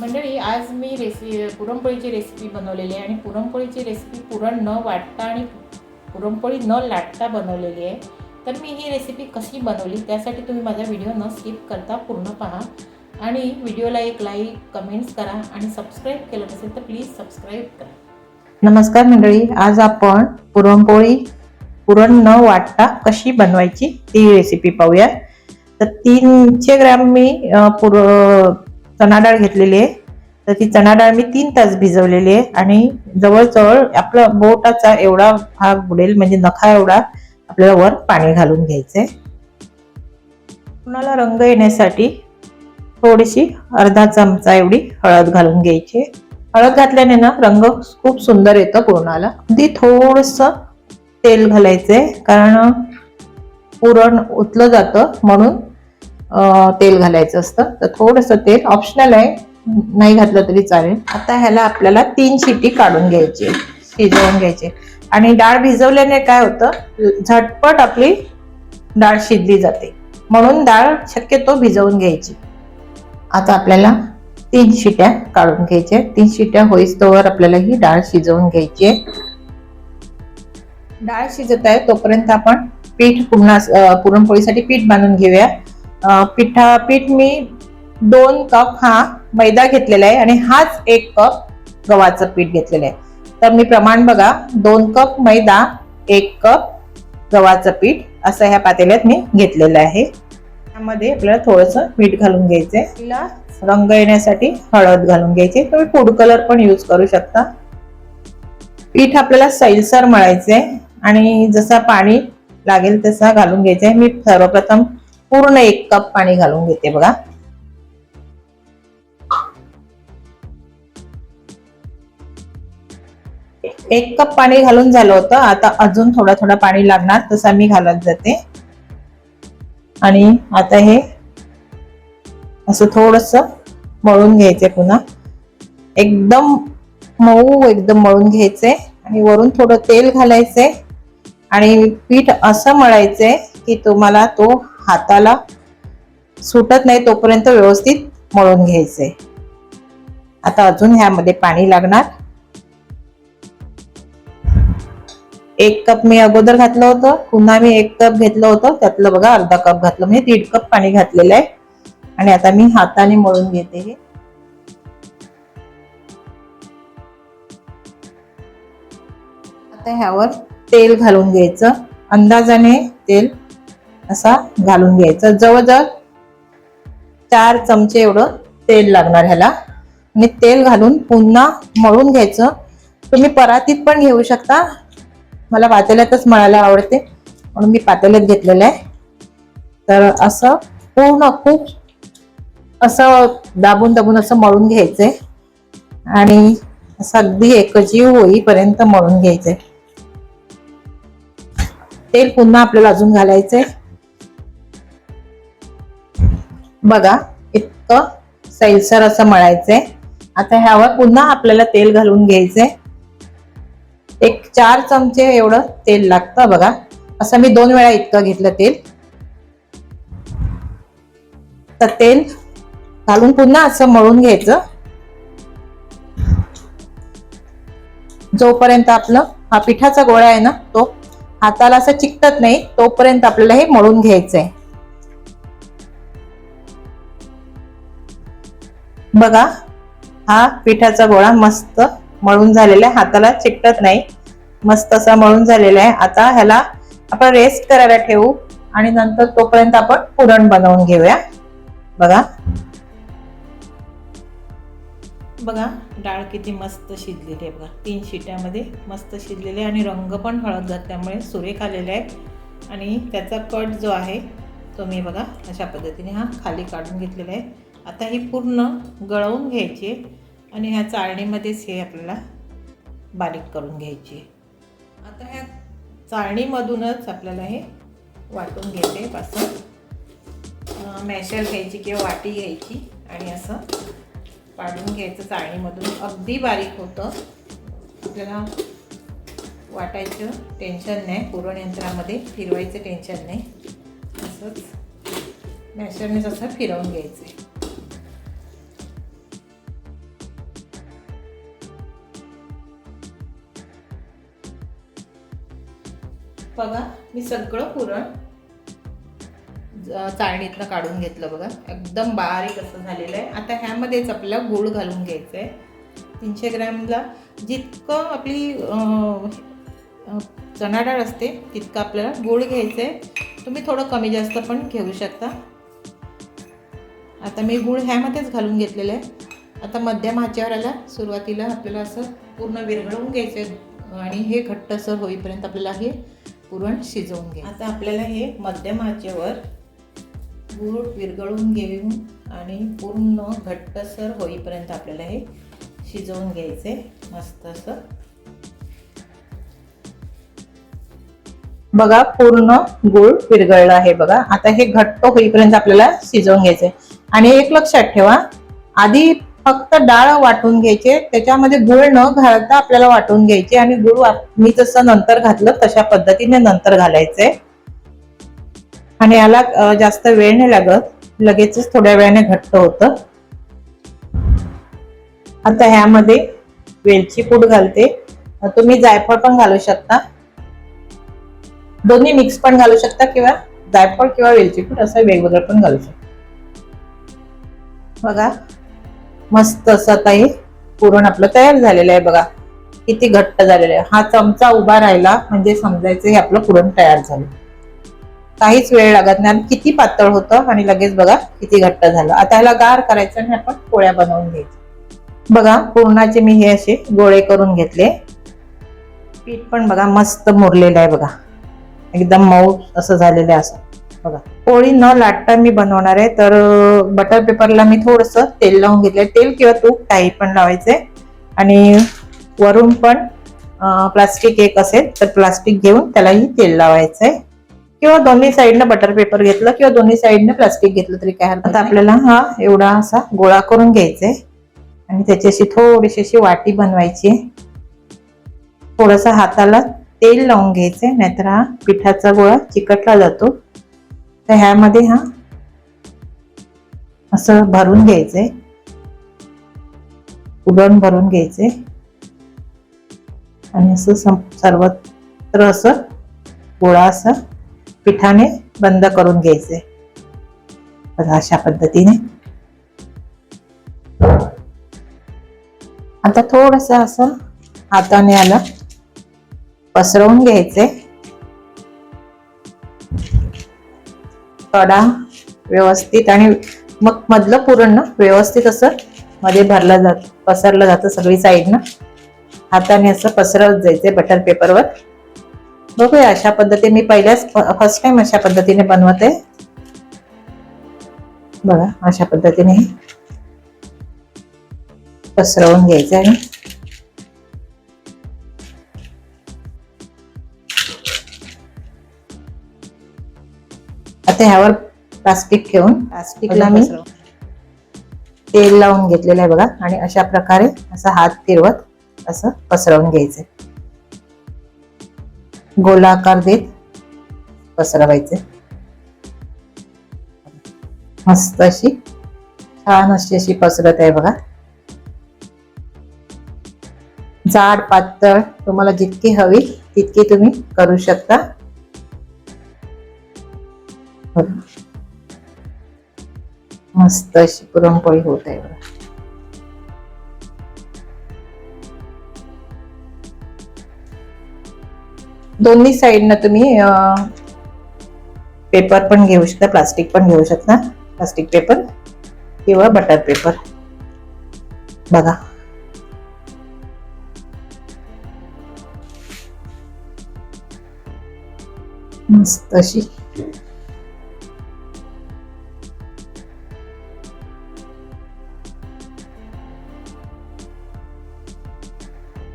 मंडळी आज मी रेसि पुरणपोळीची रेसिपी बनवलेली आहे आणि पुरणपोळीची रेसिपी पुरण न वाटता आणि पुरणपोळी न लाटता बनवलेली आहे. तर मी ही रेसिपी कशी बनवली त्यासाठी तुम्ही माझा व्हिडिओ न स्किप करता पूर्ण पहा. आणि व्हिडिओला एक लाईक कमेंट्स करा आणि सबस्क्राईब केलं नसेल तर प्लीज सबस्क्राईब करा. नमस्कार मंडळी आज आपण पुरणपोळी पुरण न वाटता कशी बनवायची ती रेसिपी पाहूया तर तीनशे ग्रॅम मी पुर चणा डाळ घेतलेली आहे. तर ती चणा डाळ मी तीन तास भिजवलेली आहे आणि जवळजवळ आपला बोटाचा एवढा भाग बुडेल म्हणजे नखा एवढा आपल्याला वर पाणी घालून घ्यायचंय. कुणाला रंग येण्यासाठी थोडीशी अर्धा चमचा एवढी हळद घालून घ्यायची. हळद घातल्याने ना रंग खूप सुंदर येतं पुरणाला अगदी थोडस तेल घालायचंय कारण पुरण उतलं जातं म्हणून तेल घालायचं असतं. तर थोडस तेल ऑप्शनल आहे. नाही घातलं तरी चालेल. आता ह्याला आपल्याला तीन शिटी काढून घ्यायची शिजवून घ्यायची आणि डाळ भिजवल्याने काय होतं? झटपट आपली डाळ शिजली जाते. म्हणून डाळ शक्यतो भिजवून घ्यायची. आता आपल्याला तीन शिट्या काढून घ्यायच्या तीन शिट्या होईस्तोवर आपल्याला ही डाळ शिजवून घ्यायची आहे. डाळ शिजत आहे तोपर्यंत आपण पीठ पुन्हा पुरणपोळीसाठी पीठ बांधून घेऊया. पिठा पीठ मी दोन कप हा मैदा घेतलेला आहे आणि हाच एक कप गव्हाचं पीठ घेतलेलं आहे. तर मी प्रमाण बघा दोन कप मैदा एक कप गव्हाचं पीठ असं ह्या पातेल्यात मी घेतलेलं आहे. त्यामध्ये आपल्याला थोडंसं मीठ घालून घ्यायचंय. तिला रंग येण्यासाठी हळद घालून घ्यायची. तुम्ही फूड कलर पण यूज करू शकता. पीठ आपल्याला सैलसर मळायचंय आणि जसा पाणी लागेल तसा घालून घ्यायचंय. मी सर्वप्रथम पूर्ण एक कप पाणी घालून घेते बघा. एक कप पाणी घालून झालं होतं. आता अजून थोडा थोडा पाणी लागणार तसा मी घालत जाते. आणि आता हे असं थोडस मळून घ्यायचे पुन्हा. एकदम मऊ एकदम मळून घ्यायचे. आणि वरून थोडं तेल घालायचे. आणि पीठ असं मळायचंय की तुम्हाला तो हाताला सुटत नाही तोपर्यंत व्यवस्थित मळून घ्यायचंय आता अजून ह्यामध्ये पाणी लागणार. एक कप मी अगोदर घातलं होतं पुन्हा मी एक कप घेतलं होतं त्यातलं बघा अर्धा कप घातलं म्हणजे दीड कप पाणी घातलेलं आहे. आणि आता मी हाताने मळून घेते हे. आता ह्यावर तेल घालून घ्यायचं. अंदाजाने तेल असा घालून घ्यायचं. जवळजवळ चार चमचे एवढं तेल लागणार ह्याला. आणि तेल घालून पुन्हा मळून घ्यायचं. तुम्ही परातीत पण घेऊ शकता. मला पातेल्यातच मळायला आवडते. म्हणून मी पातेल्यात घेतलेलं आहे. तर असं पूर्ण खूप असं दाबून दाबून असं मळून घ्यायचंय. आणि असं अगदी एकजीव होईपर्यंत मळून घ्यायचंय. तेल पुन्हा आपल्याला अजून घालायचंय. बघा इतकं सैलसर असं मळायचंय आता ह्यावर पुन्हा आपल्याला तेल घालून घ्यायचंय एक चार चमचे एवढं तेल लागतं बघा. असं मी दोन वेळा इतकं घेतलं तेल. तर तेल घालून पुन्हा असं मळून घ्यायचं. जोपर्यंत आपलं हा पिठाचा गोळा आहे ना तो हाताला असं चिकटत नाही तोपर्यंत आपल्याला हे मळून घ्यायचंय. बघा हा पिठाचा गोळा मस्त मळून झालेला आहे. हाताला चिकटत नाही. मस्त असा मळून झालेला आहे. आता ह्याला आपण रेस्ट करायला ठेवू आणि नंतर तोपर्यंत आपण पुरण बनवून घेऊया. बघा. बघा डाळ किती मस्त शिजलेली आहे. बघा तीन शिट्यामध्ये मस्त शिजलेली आहे आणि रंग पण हळद घातल्यामुळे सुरेख आलेले आहे आणि त्याचा कट जो आहे तो मी बघा अशा पद्धतीने हा खाली काढून घेतलेला आहे. आता हे पूर्ण गळवून घ्यायचे आणि ह्या चाळणीमध्येच हे आपल्याला बारीक करून घ्यायचे. आता ह्या चाळणीमधूनच आपल्याला हे वाटून घ्यायचे असं. मॅशर घ्यायची किंवा वाटी घ्यायची आणि असं पाडून घ्यायचं चाळणीमधून. अगदी बारीक होतं. आपल्याला वाटायचं टेन्शन नाही. पुरणयंत्रामध्ये फिरवायचं टेन्शन नाही. असंच मॅशरनेच असं फिरवून घ्यायचं आहे. बघा मी सगळं पुरण चाळणीतनं काढून घेतलं बघा. एकदम बारीक असं झालेलं आहे. आता ह्यामध्येच आपल्याला गूळ घालून घ्यायचं आहे तीनशे ग्रॅमला जितकं आपली चणा डाळ असते तितकं आपल्याला गूळ घ्यायचं आहे तुम्ही थोडं कमी जास्त पण घेऊ शकता. आता मी गूळ ह्यामध्येच घालून घेतलेलं आहे. आता मध्यम हाच्यावर आला सुरुवातीला आपल्याला असं पूर्ण विरघळवून घ्यायचं आहे आणि हे घट्टसर होईपर्यंत आपल्याला हे पुरण शिजवून घे. आता आपल्याला हे मध्यम आचेवर गूळ विरघळून घेऊन आणि पूर्ण घट्टसर होईपर्यंत आपल्याला हे शिजवून घ्यायचे. मस्त असं. बघा पूर्ण गुळ विरघळलं आहे बघा. आता हे घट्ट होईपर्यंत आपल्याला शिजवून घ्यायचंय आणि एक लक्षात ठेवा आधी फक्त डाळ वाटून घ्यायचे त्याच्यामध्ये गुळ न घालता आपल्याला वाटून घ्यायचे आणि गुळ मी जसं नंतर घातलं तशा पद्धतीने नंतर घालायचंय आणि याला जास्त वेळ नाही लागत. लगेचच थोड्या वेळाने घट्ट होतं. आता ह्यामध्ये वेलची पूड घालते. तुम्ही जायफळ पण घालू शकता. दोन्ही मिक्स पण घालू शकता किंवा जायफळ किंवा वेलची पूड असं वेगवेगळं पण घालू शकता. बघा. मस्त असं आता हे पुरण आपलं तयार झालेलं आहे बघा. किती घट्ट झालेलं आहे. हा चमचा उभा राहिला म्हणजे समजायचं हे आपलं पुरण तयार झालं. काहीच वेळ लागत नाही आणि किती पातळ होतं आणि लगेच बघा किती घट्ट झालं. आता ह्याला गार करायचं आणि आपण पोळ्या बनवून घ्यायच्या. बघा पुरणाचे मी हे असे गोळे करून घेतले. पीठ पण बघा मस्त मुरलेलं आहे बघा. एकदम मऊ असं झालेलं आहे असं. बघा. पोळी न लाटता मी बनवणार आहे. तर बटर पेपरला मी थोडस तेल लावून घेतलंय. तेल किंवा तूप काही पण लावायचंय. आणि वरून पण प्लास्टिक एक असेल तर प्लास्टिक घेऊन त्यालाही तेल लावायचंय. किंवा दोन्ही साईडनं बटर पेपर घेतलं किंवा दोन्ही साईडनं प्लास्टिक घेतलं तरी काय हरकत. आपल्याला हा एवढा असा गोळा करून घ्यायचा आहे आणि त्याची अशी थोडीशी अशी वाटी बनवायची. थोडस हाताला तेल लावून घ्यायचंय. नाहीतर हा पिठाचा गोळा चिकटला जातो. तर ह्यामध्ये हा असं भरून घ्यायचंय. उडण भरून घ्यायचंय. आणि असं सं- सर्वत्र असं गोळा असं पिठाने बंद करून घ्यायचंय. अशा पद्धतीने. आता थोडस असं हाताने आलं पसरवून घ्यायचे कडा व्यवस्थित आणि मग मधलं पुरण ना व्यवस्थित असं मध्ये भरलं जात पसरलं जातं सगळी साईडनं हाताने असं पसरवत जायचे बटर पेपरवर बघूया अशा पद्धतीने मी पहिल्याच फर्स्ट टाइम अशा पद्धतीने बनवत. आहे बघा अशा पद्धतीने पसरवून घ्यायचं आणि आता ह्यावर प्लास्टिक ठेवून प्लास्टिकला मी तेल लावून घेतलेलं आहे बघा. आणि अशा प्रकारे असं हात फिरवत असं पसरवून घ्यायचंय गोलाकार देत पसरवायचे. मस्त अशी छान अशी अशी पसरत आहे बघा. जाड पातळ तुम्हाला जितकी हवी तितकी तुम्ही करू शकता. मस्त अशी पुरणपोळी होत आहे बघा. दोन्ही साईडनं तुम्ही पेपर पण घेऊ शकता प्लास्टिक पण घेऊ शकता. प्लास्टिक पेपर किंवा बटर पेपर. बघा. मस्त अशी.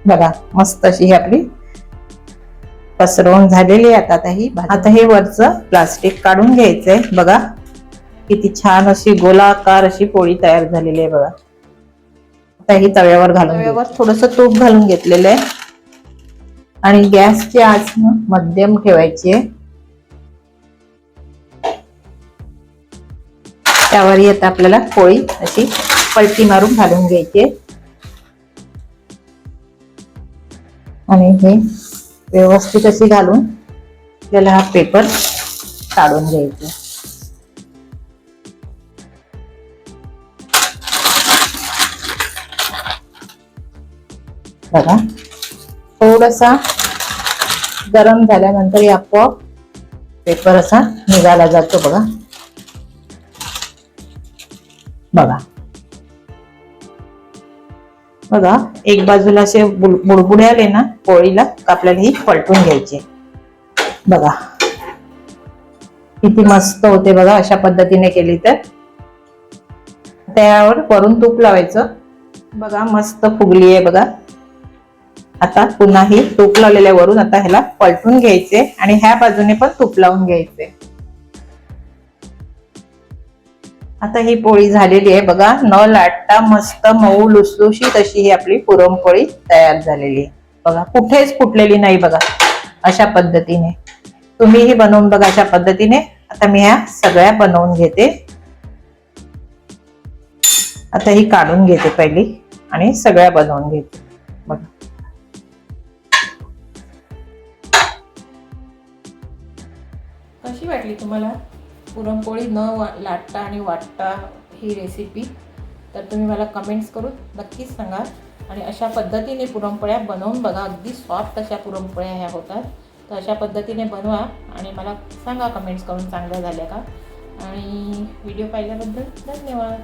बघा मस्त अशी ही आपली पसरवून झालेली आहे. आता ही आता हे वरचं प्लास्टिक काढून घ्यायचंय. बघा किती छान अशी गोलाकार अशी पोळी तयार झालेली आहे बघा. आता ही तव्यावर घालून तव्यावर थोडस तूप घालून घेतलेलं आहे. आणि गॅसची आच ना मध्यम ठेवायची आहे. त्यावर येत आपल्याला पोळी अशी पलटी मारून घालून घ्यायची आहे. आणि हे व्यवस्थित अशी घालून आपल्याला हा पेपर काढून घ्यायचा. बघा थोडासा गरम झाल्यानंतर आपोआप पेपर असा निघाला जातो बघा. बघा. बघा एक बाजूला असे बुडबुडे आले ना पोळीला आपल्याला ही पलटून घ्यायची. बघा. किती मस्त होते बघा अशा पद्धतीने केली तर. त्यावर वरून तूप लावायचं. बघा मस्त फुगली आहे बघा. आता पुन्हा ही तूप लावलेल्या वरून आता ह्याला पलटून घ्यायचे आणि ह्या बाजूने पण तूप लावून घ्यायचे. आता ही पोळी झालेली आहे बघा. न लाटता मस्त मऊ लुसलुशीत अशी ही आपली पुरणपोळी तयार झालेली आहे. बघा कुठेच फुटलेली नाही बघा अशा पद्धतीने. तुम्हीही बनवून बघा अशा पद्धतीने. आता मी ह्या सगळ्या बनवून घेते. आता ही काढून घेते पहिली आणि सगळ्या बनवून घेते. बघा. कशी वाटली तुम्हाला? पुरणपोळी न वा लाटता आणि वाटता ही रेसिपी तर तुम्ही मला कमेंट्स करून नक्कीच सांगा. आणि अशा पद्धतीने पुरणपोळ्या बनवून बघा. अगदी सॉफ्ट अशा पुरणपोळ्या ह्या होतात. तर अशा पद्धतीने बनवा आणि मला सांगा कमेंट्स करून चांगल्या झाल्या का. आणि व्हिडिओ पाहिल्याबद्दल धन्यवाद.